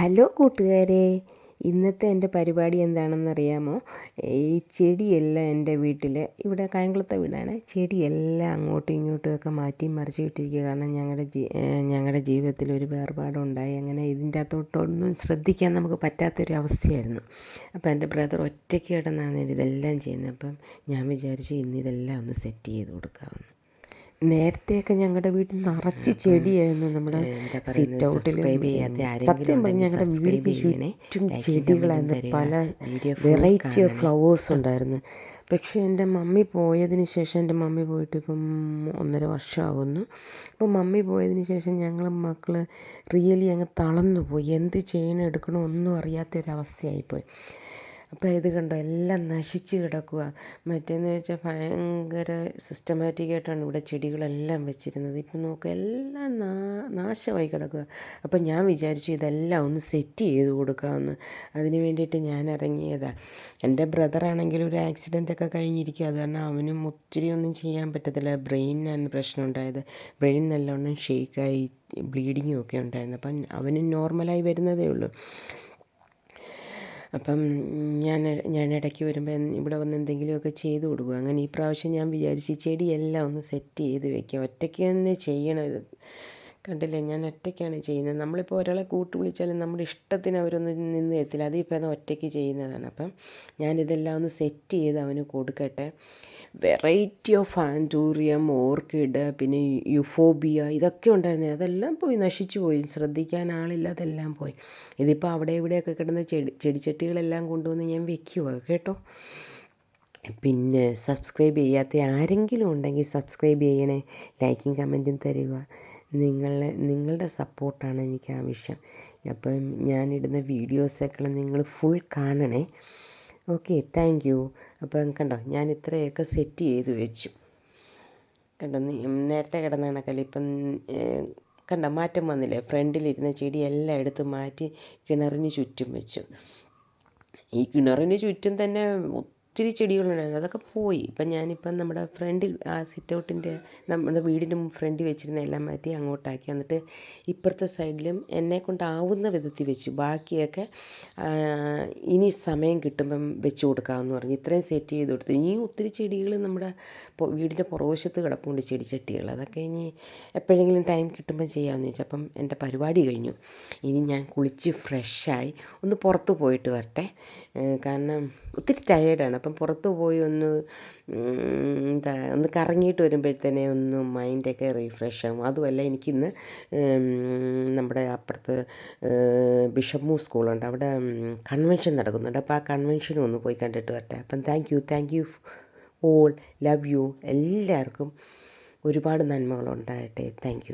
Hello കൂട്ടുകാരെ ഇന്നത്തെ എന്റെ പരിപാടി എന്താണെന്നറിയാമോ? ഈ ചെടിയെല്ലാം എന്റെ വീട്ടിൽ ഇവിടെ കായംകുളത്തെ വീടാണ്. ചെടിയെല്ലാം അങ്ങോട്ടും ഇങ്ങോട്ടും ഒക്കെ മാറ്റി മറിച്ച് വിട്ടിരിക്കുക കാരണം ഞങ്ങളുടെ ജീ ഞങ്ങളുടെ ജീവിതത്തിൽ ഒരു വേർപാടുണ്ടായി. അങ്ങനെ ഇതിന്റെ അകത്തോട്ടൊന്നും ശ്രദ്ധിക്കാൻ നമുക്ക് പറ്റാത്തൊരു അവസ്ഥയായിരുന്നു. അപ്പോൾ എന്റെ ബ്രദർ ഒറ്റയ്ക്ക് കിടന്നാണ് ഇതെല്ലാം ചെയ്യുന്നത്. അപ്പം ഞാൻ വിചാരിച്ചു ഇന്ന് ഇതെല്ലാം ഒന്ന് സെറ്റ് ചെയ്ത് കൊടുക്കാമെന്ന്. നേരത്തെയൊക്കെ ഞങ്ങളുടെ വീട്ടിൽ നിറച്ച് ചെടിയായിരുന്നു നമ്മുടെ സിറ്റ് ഔട്ടിൽ സത്യം പറഞ്ഞ ഞങ്ങളുടെ വീടിന് ചുറ്റും ചെടികളായിരുന്നു. പല വെറൈറ്റി ഓഫ് ഫ്ലവേഴ്സ് ഉണ്ടായിരുന്നു. പക്ഷേ എന്റെ മമ്മി പോയതിന് ശേഷം എന്റെ മമ്മി പോയിട്ട് ഇപ്പം ഒന്നര വർഷമാകുന്നു അപ്പം മമ്മി പോയതിന് ശേഷം ഞങ്ങൾ മക്കൾ റിയലി അങ്ങ് തളർന്നു പോയി. എന്ത് ചെയ്യണം എടുക്കണോ ഒന്നും അറിയാത്തൊരവസ്ഥയായിപ്പോയി. അപ്പോൾ ഇത് കണ്ടോ? എല്ലാം നശിച്ച് കിടക്കുക മറ്റേന്ന് വെച്ചാൽ ഭയങ്കര സിസ്റ്റമാറ്റിക്കായിട്ടാണ് ഇവിടെ ചെടികളെല്ലാം വെച്ചിരുന്നത്. ഇപ്പം നോക്കുക എല്ലാം നാ നാശമായി കിടക്കുക അപ്പം ഞാൻ വിചാരിച്ചു ഇതെല്ലാം ഒന്ന് സെറ്റ് ചെയ്ത് കൊടുക്കാമെന്ന് അതിന് വേണ്ടിയിട്ട് ഞാൻ ഇറങ്ങിയതാണ് എന്റെ ബ്രദറാണെങ്കിൽ ഒരു ആക്സിഡന്റ് ഒക്കെ കഴിഞ്ഞിരിക്കുക അത് കാരണം അവനും ഒത്തിരി ഒന്നും ചെയ്യാൻ പറ്റത്തില്ല. ബ്രെയിനാണ് പ്രശ്നം ഉണ്ടായത്. ബ്രെയിൻ നല്ലോണം ഷേക്കായി ബ്ലീഡിങ്ങും ഒക്കെ ഉണ്ടായിരുന്നു. അപ്പം അവനും നോർമലായി വരുന്നതേ ഉള്ളൂ. അപ്പം ഞാൻ ഞാൻ ഇടയ്ക്ക് വരുമ്പോൾ ഇവിടെ വന്ന് എന്തെങ്കിലുമൊക്കെ ചെയ്ത് കൊടുക്കും. അങ്ങനെ ഈ പ്രാവശ്യം ഞാൻ വിചാരിച്ചു ചെടിയെല്ലാം ഒന്ന് സെറ്റ് ചെയ്ത് വെക്കാം. ഒറ്റയ്ക്ക് തന്നെ ചെയ്യണം ഇത്. കണ്ടില്ലേ? ഞാൻ ഒറ്റയ്ക്കാണ് ചെയ്യുന്നത്. നമ്മളിപ്പോൾ ഒരാളെ കൂട്ടു വിളിച്ചാലും നമ്മുടെ ഇഷ്ടത്തിന് അവരൊന്നും നിന്ന് തരത്തില്ല. അതിപ്പോൾ ഒറ്റയ്ക്ക് ചെയ്യുന്നതാണ്. അപ്പം ഞാനിതെല്ലാം ഒന്ന് സെറ്റ് ചെയ്ത് അവന് കൊടുക്കട്ടെ. വെറൈറ്റി ഓഫ് ആന്റൂറിയം ഓർക്കിഡ് പിന്നെ യുഫോബിയ ഇതൊക്കെ ഉണ്ടായിരുന്നു. അതെല്ലാം പോയി. നശിച്ചു പോയി. ശ്രദ്ധിക്കാൻ ആളില്ല. അതെല്ലാം പോയി. ഇതിപ്പോൾ അവിടെ ഇവിടെയൊക്കെ കിടന്ന ചെടി ചെടിച്ചട്ടികളെല്ലാം കൊണ്ടുവന്ന് ഞാൻ വെക്കുക കേട്ടോ? പിന്നെ സബ്സ്ക്രൈബ് ചെയ്യാത്ത ആരെങ്കിലും ഉണ്ടെങ്കിൽ സബ്സ്ക്രൈബ് ചെയ്യണേ. ലൈക്കും കമന്റും തരിക നിങ്ങളെ നിങ്ങളുടെ സപ്പോർട്ടാണ് എനിക്ക് ആവശ്യം അപ്പം ഞാനിടുന്ന വീഡിയോസൊക്കെ നിങ്ങൾ ഫുൾ കാണണേ. ഓക്കെ താങ്ക് യു അപ്പം കണ്ടോ ഞാൻ ഇത്രയൊക്കെ സെറ്റ് ചെയ്ത് വെച്ചു. കണ്ടോ നേരത്തെ കിടന്ന കണക്കല്ല ഇപ്പം കണ്ട മാറ്റം വന്നില്ലേ? ഫ്രണ്ടിലിരുന്ന ചെടി എല്ലാം എടുത്ത് മാറ്റി കിണറിന് ചുറ്റും വെച്ചു. ഈ കിണറിന് ചുറ്റും തന്നെ ഒത്തിരി ചെടികളുണ്ടായിരുന്നു. അതൊക്കെ പോയി. ഇപ്പം ഞാനിപ്പം നമ്മുടെ ഫ്രണ്ടിൽ ആ സിറ്റ് ഔട്ടിന്റെ നമ്മുടെ വീടിന്റെ ഫ്രണ്ടിൽ വെച്ചിരുന്ന എല്ലാം മാറ്റി അങ്ങോട്ടാക്കി. എന്നിട്ട് ഇപ്പുറത്തെ സൈഡിലും എന്നെ കൊണ്ടാവുന്ന വിധത്തിൽ വെച്ചു. ബാക്കിയൊക്കെ ഇനി സമയം കിട്ടുമ്പം വെച്ച് കൊടുക്കാമെന്ന് പറഞ്ഞു. ഇത്രയും സെറ്റ് ചെയ്ത് കൊടുത്തു. ഇനി ഒത്തിരി ചെടികൾ നമ്മുടെ വീടിന്റെ പുറവശത്ത് കിടപ്പുണ്ട് ചെടിച്ചട്ടികൾ അതൊക്കെ ഇനി എപ്പോഴെങ്കിലും ടൈം കിട്ടുമ്പം ചെയ്യാമെന്ന് വെച്ചാൽ അപ്പം എന്റെ പരിപാടി കഴിഞ്ഞു. ഇനി ഞാൻ കുളിച്ച് ഫ്രഷായി ഒന്ന് പുറത്ത് പോയിട്ട് വരട്ടെ. കാരണം ഒത്തിരി ടയേർഡാണ് അപ്പം പുറത്ത് പോയി ഒന്ന് എന്താ ഒന്ന് കറങ്ങിയിട്ട് വരുമ്പോഴത്തേനെ ഒന്ന് മൈൻഡൊക്കെ റീഫ്രഷ് ആകും അതുമല്ല എനിക്കിന്ന് നമ്മുടെ അപ്പുറത്ത് ബിഷപ്പ് സ്കൂളുണ്ട്. അവിടെ കൺവെൻഷൻ നടക്കുന്നുണ്ട്. അപ്പോൾ ആ കൺവെൻഷനും ഒന്ന് പോയി കണ്ടിട്ട് വരട്ടെ. അപ്പം thank you thank you all love you എല്ലാവർക്കും ഒരുപാട് നന്മകളുണ്ടാകട്ടെ. Thank you